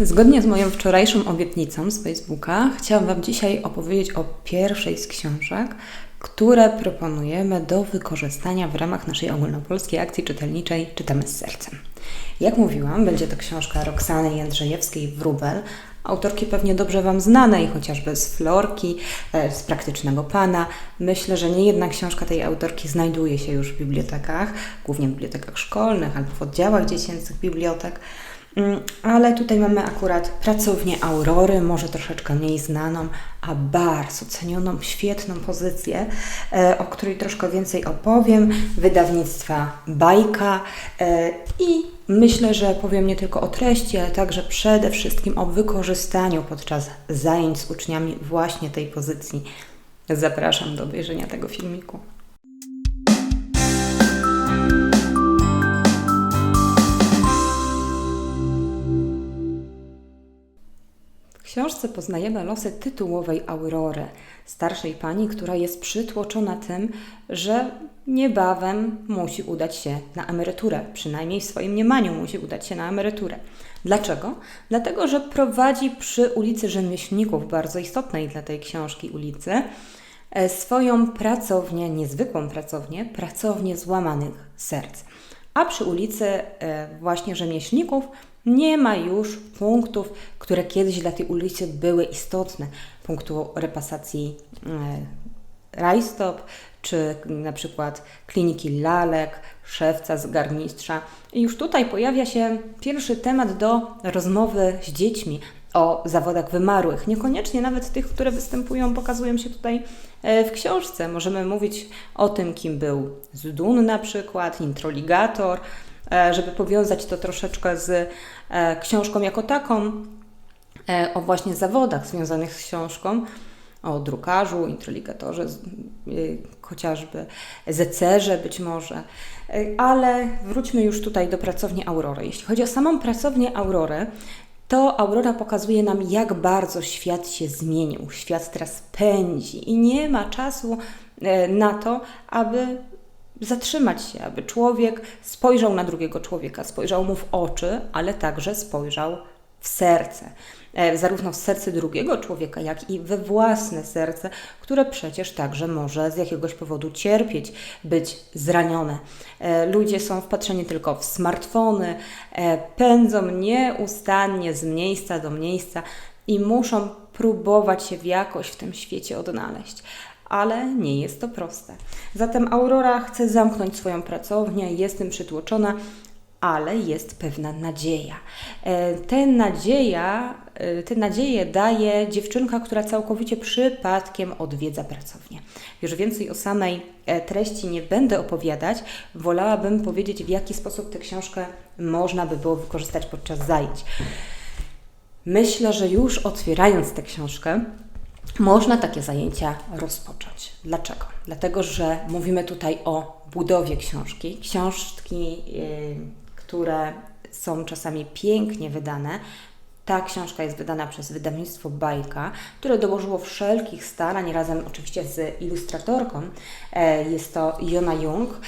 Zgodnie z moją wczorajszą obietnicą z Facebooka, chciałam Wam dzisiaj opowiedzieć o pierwszej z książek, które proponujemy do wykorzystania w ramach naszej ogólnopolskiej akcji czytelniczej Czytamy z sercem. Jak mówiłam, będzie to książka Roxany Jędrzejewskiej-Wróbel, autorki pewnie dobrze Wam znanej, chociażby z Florki, e, z Praktycznego Pana. Myślę, że nie jedna książka tej autorki znajduje się już w bibliotekach, głównie w bibliotekach szkolnych albo w oddziałach dziecięcych bibliotek. Mm, ale tutaj mamy akurat pracownię Aurory, może troszeczkę mniej znaną, a bardzo cenioną, świetną pozycję, e, o której troszkę więcej opowiem, wydawnictwa Bajka e, i myślę, że powiem nie tylko o treści, ale także przede wszystkim o wykorzystaniu podczas zajęć z uczniami właśnie tej pozycji. Zapraszam do obejrzenia tego filmiku. Książce poznajemy losy tytułowej Aurory, starszej pani, która jest przytłoczona tym, że niebawem musi udać się na emeryturę, przynajmniej w swoim mniemaniu musi udać się na emeryturę. Dlaczego? Dlatego, że prowadzi przy ulicy Rzemieślników, bardzo istotnej dla tej książki ulicy, e, swoją pracownię, niezwykłą pracownię, pracownię złamanych serc. A przy ulicy e, właśnie Rzemieślników nie ma już punktów, które kiedyś dla tej ulicy były istotne. Punktu repasacji e, rajstop, czy na przykład kliniki lalek, szewca, zgarmistrza. I już tutaj pojawia się pierwszy temat do rozmowy z dziećmi o zawodach wymarłych. Niekoniecznie nawet tych, które występują, pokazują się tutaj w książce. Możemy mówić o tym, kim był Zdun na przykład, introligator, E, żeby powiązać to troszeczkę z e, książką jako taką, e, o właśnie zawodach związanych z książką, o drukarzu, introligatorze, chociażby zecerze być może. Ale wróćmy już tutaj do pracowni Aurory. Jeśli chodzi o samą pracownię Aurory, to Aurora pokazuje nam, jak bardzo świat się zmienił. Świat teraz pędzi i nie ma czasu na to, aby zatrzymać się, aby człowiek spojrzał na drugiego człowieka, spojrzał mu w oczy, ale także spojrzał w serce. E, zarówno w serce drugiego człowieka, jak i we własne serce, które przecież także może z jakiegoś powodu cierpieć, być zranione. E, ludzie są wpatrzeni tylko w smartfony, e, pędzą nieustannie z miejsca do miejsca i muszą próbować się jakoś w tym świecie odnaleźć ale nie jest to proste. Zatem Aurora chce zamknąć swoją pracownię, jest tym przytłoczona, ale jest pewna nadzieja. E, tę nadzieja, e, tę nadzieję daje dziewczynka, która całkowicie przypadkiem odwiedza pracownię. Już więcej o samej e, treści nie będę opowiadać. Wolałabym powiedzieć, w jaki sposób tę książkę można by było wykorzystać podczas zajęć. Myślę, że już otwierając tę książkę, można takie zajęcia rozpocząć. Dlaczego? Dlatego, że mówimy tutaj o budowie książki. Książki, yy, które są czasami pięknie wydane. Ta książka jest wydana przez wydawnictwo Bajka, które dołożyło wszelkich starań, razem oczywiście z ilustratorką. E, jest to Jona Jung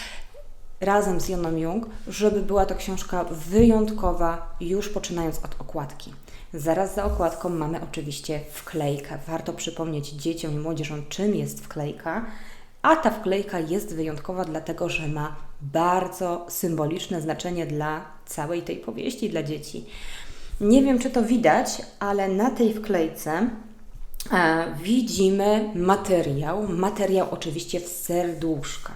razem z Joną Jung, żeby była to książka wyjątkowa, już poczynając od okładki. Zaraz za okładką mamy oczywiście wklejkę. Warto przypomnieć dzieciom i młodzieżom, czym jest wklejka. A ta wklejka jest wyjątkowa, dlatego że ma bardzo symboliczne znaczenie dla całej tej powieści dla dzieci. Nie wiem, czy to widać, ale na tej wklejce e, widzimy materiał. Materiał oczywiście w serduszka.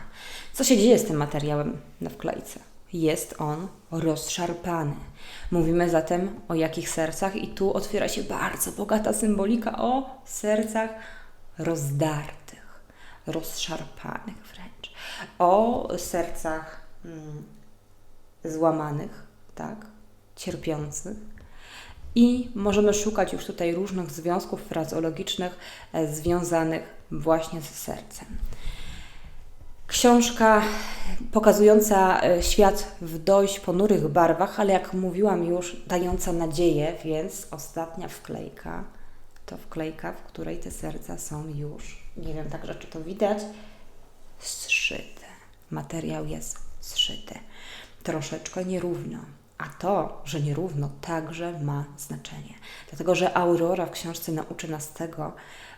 Co się dzieje z tym materiałem na wklejce? Jest on rozszarpany. Mówimy zatem o jakich sercach, i tu otwiera się bardzo bogata symbolika o sercach rozdartych, rozszarpanych wręcz, o sercach mm, złamanych, tak, cierpiących. I możemy szukać już tutaj różnych związków frazeologicznych e, związanych właśnie z sercem. Książka pokazująca e, świat w dość ponurych barwach, ale jak mówiłam już, dająca nadzieję, więc ostatnia wklejka to wklejka, w której te serca są już, nie wiem także czy to widać, zszyte. Materiał jest zszyty. Troszeczkę nierówno, A to, że nierówno, także ma znaczenie. Dlatego, że Aurora w książce nauczy nas tego,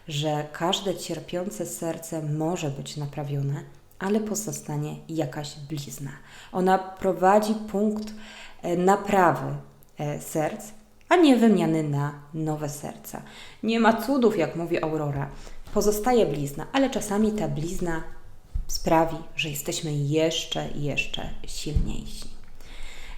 że każde cierpiące serce może być naprawione, ale pozostanie jakaś blizna. Ona prowadzi punkt e, naprawy e, serc, a nie wymiany na nowe serca. Nie ma cudów, jak mówi Aurora. Pozostaje blizna, ale czasami ta blizna sprawi, że jesteśmy jeszcze, jeszcze silniejsi.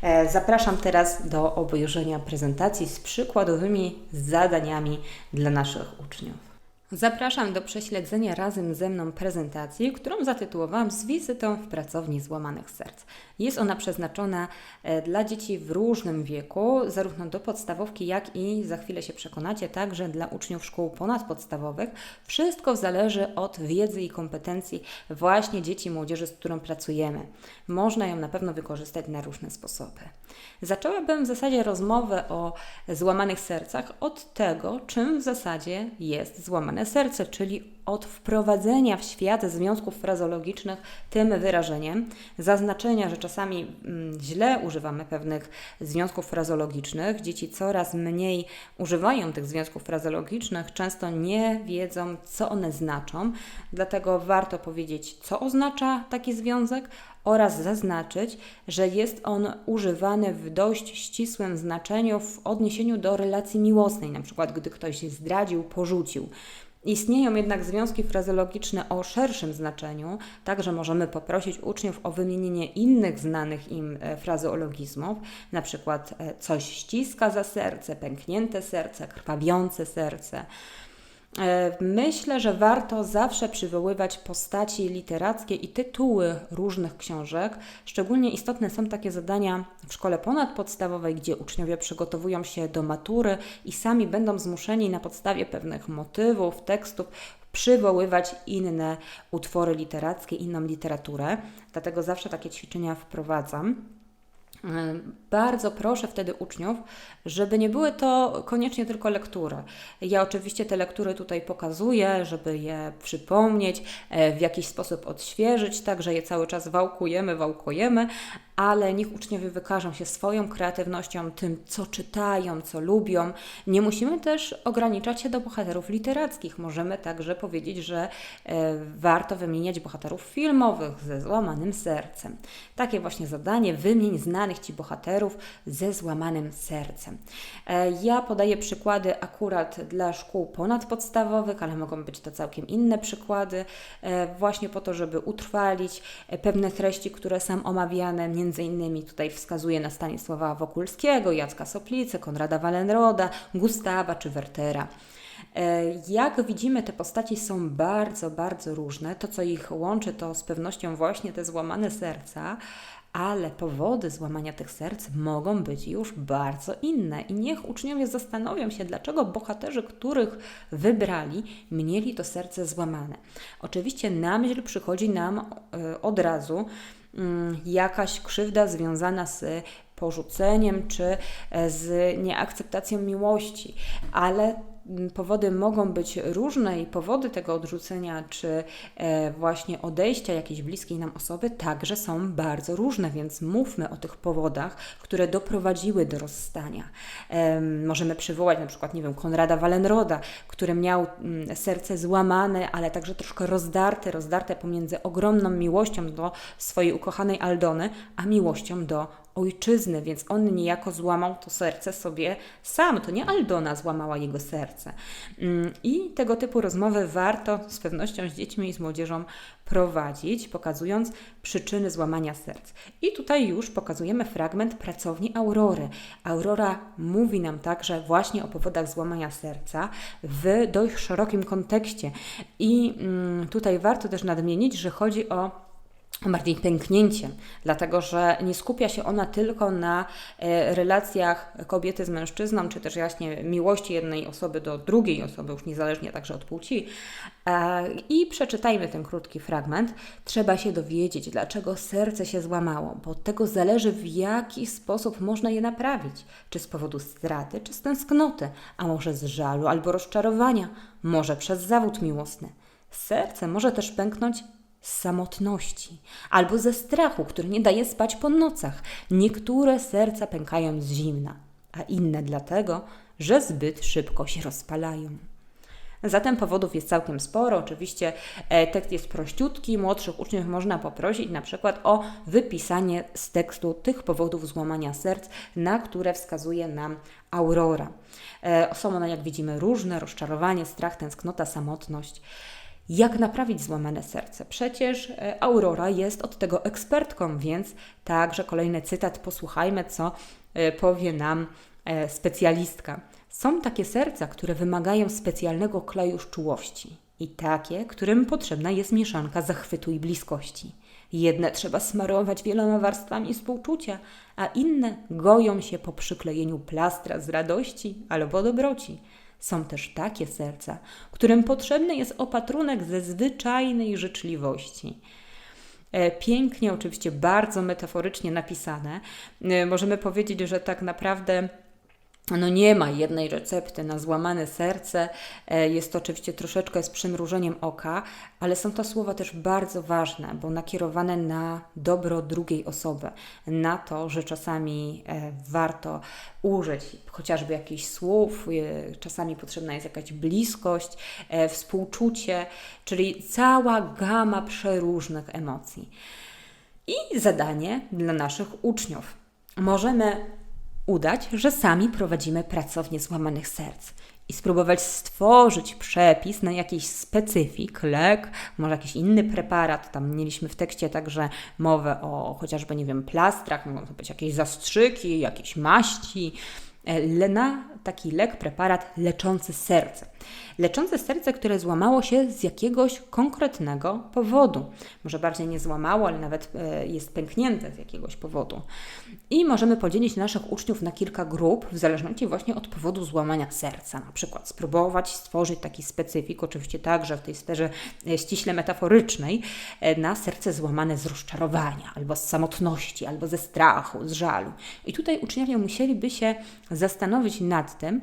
E, zapraszam teraz do obejrzenia prezentacji z przykładowymi zadaniami dla naszych uczniów. Zapraszam do prześledzenia razem ze mną prezentacji, którą zatytułowałam z wizytą w pracowni złamanych serc. Jest ona przeznaczona e, dla dzieci w różnym wieku, zarówno do podstawówki, jak i za chwilę się przekonacie, także dla uczniów szkół ponadpodstawowych. Wszystko zależy od wiedzy i kompetencji właśnie dzieci i młodzieży, z którą pracujemy. Można ją na pewno wykorzystać na różne sposoby. Zaczęłabym w zasadzie rozmowę o złamanych sercach od tego, czym w zasadzie jest złamane serce, czyli od wprowadzenia w świat związków frazologicznych tym wyrażeniem, zaznaczenia, że czasami mm, źle używamy pewnych związków frazologicznych, dzieci coraz mniej używają tych związków frazologicznych, często nie wiedzą, co one znaczą, dlatego warto powiedzieć, co oznacza taki związek, oraz zaznaczyć, że jest on używany w dość ścisłym znaczeniu w odniesieniu do relacji miłosnej, na przykład gdy ktoś zdradził, porzucił. Istnieją jednak związki frazologiczne o szerszym znaczeniu, także możemy poprosić uczniów o wymienienie innych znanych im e, frazeologizmów, na przykład e, coś ściska za serce, pęknięte serce, krwawiące serce. E, myślę, że warto zawsze przywoływać postaci literackie i tytuły różnych książek. Szczególnie istotne są takie zadania w szkole ponadpodstawowej, gdzie uczniowie przygotowują się do matury i sami będą zmuszeni na podstawie pewnych motywów, tekstów przywoływać inne utwory literackie, inną literaturę. Dlatego zawsze takie ćwiczenia wprowadzam. Bardzo proszę wtedy uczniów, żeby nie były to koniecznie tylko lektury. Ja oczywiście te lektury tutaj pokazuję, żeby je przypomnieć, e, w jakiś sposób odświeżyć, tak że je cały czas wałkujemy, wałkujemy, ale niech uczniowie wykażą się swoją kreatywnością, tym, co czytają, co lubią. Nie musimy też ograniczać się do bohaterów literackich. Możemy także powiedzieć, że e, warto wymieniać bohaterów filmowych ze złamanym sercem. Takie właśnie zadanie, wymień znanych Ci bohaterów ze złamanym sercem. E, ja podaję przykłady akurat dla szkół ponadpodstawowych, ale mogą być to całkiem inne przykłady, e, właśnie po to, żeby utrwalić e, pewne treści, które są omawiane Między innymi tutaj wskazuje na Stanisława Wokulskiego, Jacka Soplicy, Konrada Wallenroda, Gustawa czy Wertera. E, jak widzimy, te postaci są bardzo, bardzo różne. To, co ich łączy, to z pewnością właśnie te złamane serca, ale powody złamania tych serc mogą być już bardzo inne. I niech uczniowie zastanowią się, dlaczego bohaterzy, których wybrali, mieli to serce złamane. Oczywiście na myśl przychodzi nam e, od razu, jakaś krzywda związana z porzuceniem czy e, z nieakceptacją miłości, ale mm, powody mogą być różne i powody tego odrzucenia czy e, właśnie odejścia jakiejś bliskiej nam osoby także są bardzo różne, więc mówmy o tych powodach, które doprowadziły do rozstania. Możemy przywołać na przykład, nie wiem, Konrada Wallenroda, który miał mm, serce złamane, ale także troszkę rozdarte, rozdarte pomiędzy ogromną miłością do swojej ukochanej Aldony, a miłością do ojczyzny, więc on niejako złamał to serce sobie sam. To nie Aldona złamała jego serce. Mm, I tego typu rozmowy warto z pewnością z dziećmi i z młodzieżą prowadzić, pokazując przyczyny złamania serc. I tutaj już pokazujemy fragment pracowni Aurory. Aurora mówi nam także właśnie o powodach złamania serca w dość szerokim kontekście. I mm, tutaj warto też nadmienić, że chodzi o bardziej pęknięciem, dlatego że nie skupia się ona tylko na e, relacjach kobiety z mężczyzną, czy też jaśnie miłości jednej osoby do drugiej osoby, już niezależnie także od płci. E, I przeczytajmy ten krótki fragment. Trzeba się dowiedzieć, dlaczego serce się złamało, bo od tego zależy, w jaki sposób można je naprawić. Czy z powodu straty, czy z tęsknoty, a może z żalu albo rozczarowania, może przez zawód miłosny. Serce może też pęknąć z samotności albo ze strachu, który nie daje spać po nocach. Niektóre serca pękają z zimna, a inne dlatego, że zbyt szybko się rozpalają. Zatem powodów jest całkiem sporo. Oczywiście e, tekst jest prościutki. Młodszych uczniów można poprosić na przykład o wypisanie z tekstu tych powodów złamania serc, na które wskazuje nam Aurora. E, są one, jak widzimy, różne: rozczarowanie, strach, tęsknota, samotność. Jak naprawić złamane serce? Przecież e, Aurora jest od tego ekspertką, więc także kolejny cytat, posłuchajmy, co powie nam specjalistka. Są takie serca, które wymagają specjalnego kleju czułości i takie, którym potrzebna jest mieszanka zachwytu i bliskości. Jedne trzeba smarować wieloma warstwami współczucia, a inne goją się po przyklejeniu plastra z radości albo dobroci. Są też takie serca, którym potrzebny jest opatrunek ze zwyczajnej życzliwości. E, pięknie, oczywiście bardzo metaforycznie napisane. E, możemy powiedzieć, że tak naprawdę no nie ma jednej recepty na złamane serce. E, jest to oczywiście troszeczkę z przymrużeniem oka, ale są to słowa też bardzo ważne, bo nakierowane na dobro drugiej osoby, na to, że czasami e, warto użyć chociażby jakichś słów, e, czasami potrzebna jest jakaś bliskość, współczucie, czyli cała gama przeróżnych emocji. I zadanie dla naszych uczniów. Możemy udać, że sami prowadzimy pracownię złamanych serc i spróbować stworzyć przepis na jakiś specyfik, lek, może jakiś inny preparat. Tam mieliśmy w tekście także mowę o chociażby, nie wiem, plastrach, mogą to być jakieś zastrzyki, jakieś maści, na taki lek, preparat leczący serce. Leczące serce, które złamało się z jakiegoś konkretnego powodu. Może bardziej nie złamało, ale nawet e, jest pęknięte z jakiegoś powodu. I możemy podzielić naszych uczniów na kilka grup, w zależności właśnie od powodu złamania serca. Na przykład spróbować stworzyć taki specyfik, oczywiście także w tej sferze e, ściśle metaforycznej, e, na serce złamane z rozczarowania, albo z samotności, albo ze strachu, z żalu. I tutaj uczniowie musieliby się zastanowić nad tym,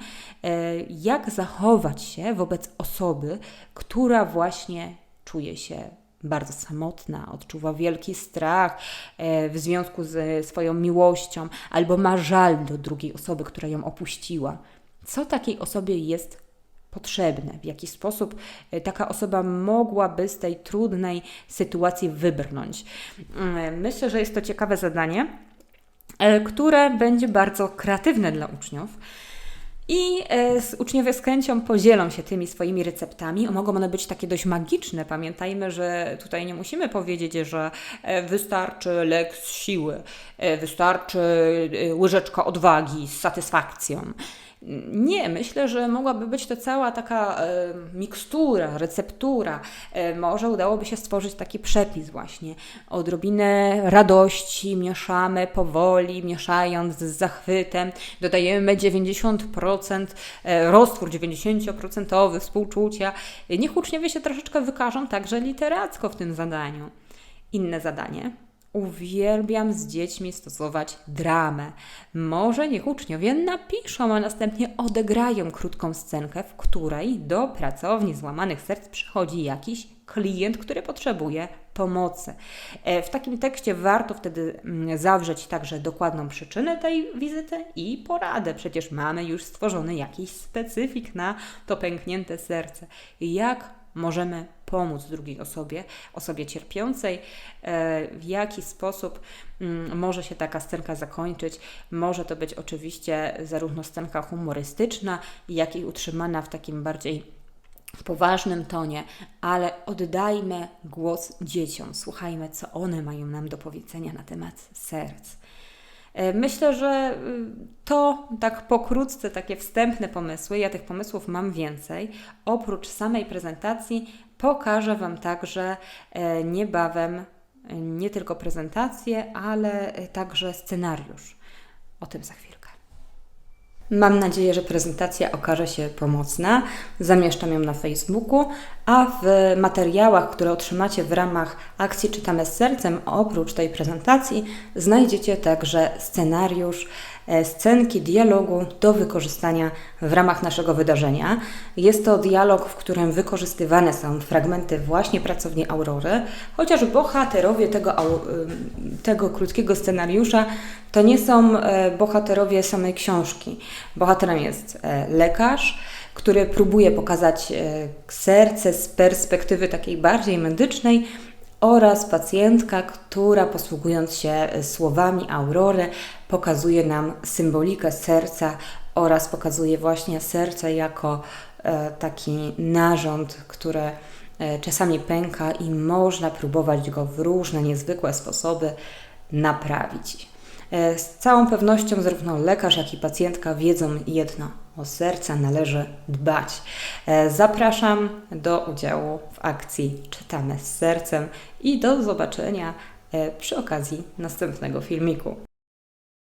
jak zachować się wobec osoby, która właśnie czuje się bardzo samotna, odczuwa wielki strach e, w związku z swoją miłością, albo ma żal do drugiej osoby, która ją opuściła. Co takiej osobie jest potrzebne? W jaki sposób e, taka osoba mogłaby z tej trudnej sytuacji wybrnąć? Mm, myślę, że jest to ciekawe zadanie, e, które będzie bardzo kreatywne dla uczniów. I e, uczniowie z chęcią podzielą się tymi swoimi receptami. Mogą one być takie dość magiczne. Pamiętajmy, że tutaj nie musimy powiedzieć, że e, wystarczy lek z siły, e, wystarczy łyżeczka odwagi z satysfakcją. Nie, myślę, że mogłaby być to cała taka e, mikstura, receptura. E, może udałoby się stworzyć taki przepis właśnie. Odrobinę radości mieszamy powoli, mieszając z zachwytem. Dodajemy 90% e, roztwór 90% współczucia. Niech uczniowie się troszeczkę wykażą także literacko w tym zadaniu. Inne zadanie Uwielbiam z dziećmi stosować dramę. Może niech uczniowie napiszą, a następnie odegrają krótką scenkę, w której do pracowni złamanych serc przychodzi jakiś klient, który potrzebuje pomocy. E, w takim tekście warto wtedy mm, zawrzeć także dokładną przyczynę tej wizyty i poradę. Przecież mamy już stworzony jakiś specyfik na to pęknięte serce. Jak możemy pomóc drugiej osobie, osobie cierpiącej, e, w jaki sposób mm, może się taka scenka zakończyć. Może to być oczywiście zarówno scenka humorystyczna, jak i utrzymana w takim bardziej poważnym tonie, ale oddajmy głos dzieciom, słuchajmy, co one mają nam do powiedzenia na temat serc. E, myślę, że y, to tak pokrótce takie wstępne pomysły. Ja tych pomysłów mam więcej. Oprócz samej prezentacji pokażę Wam także e, niebawem e, nie tylko prezentację, ale także scenariusz. O tym za chwilkę. Mam nadzieję, że prezentacja okaże się pomocna. Zamieszczam ją na Facebooku, A w materiałach, które otrzymacie w ramach akcji Czytamy z Sercem, oprócz tej prezentacji, znajdziecie także scenariusz, e, scenki dialogu do wykorzystania w ramach naszego wydarzenia. Jest to dialog, w którym wykorzystywane są fragmenty właśnie pracowni Aurory, chociaż bohaterowie tego, ym, tego krótkiego scenariusza to nie są e, bohaterowie samej książki. Bohaterem jest e, lekarz, który próbuje pokazać e, serce z perspektywy takiej bardziej medycznej oraz pacjentka, która posługując się e, słowami Aurory pokazuje nam symbolikę serca oraz pokazuje właśnie serce jako e, taki narząd, który e, czasami pęka i można próbować go w różne niezwykłe sposoby naprawić. E, Z całą pewnością zarówno lekarz, jak i pacjentka wiedzą jedno: o serce należy dbać. Zapraszam do udziału w akcji Czytamy z sercem i do zobaczenia przy okazji następnego filmiku.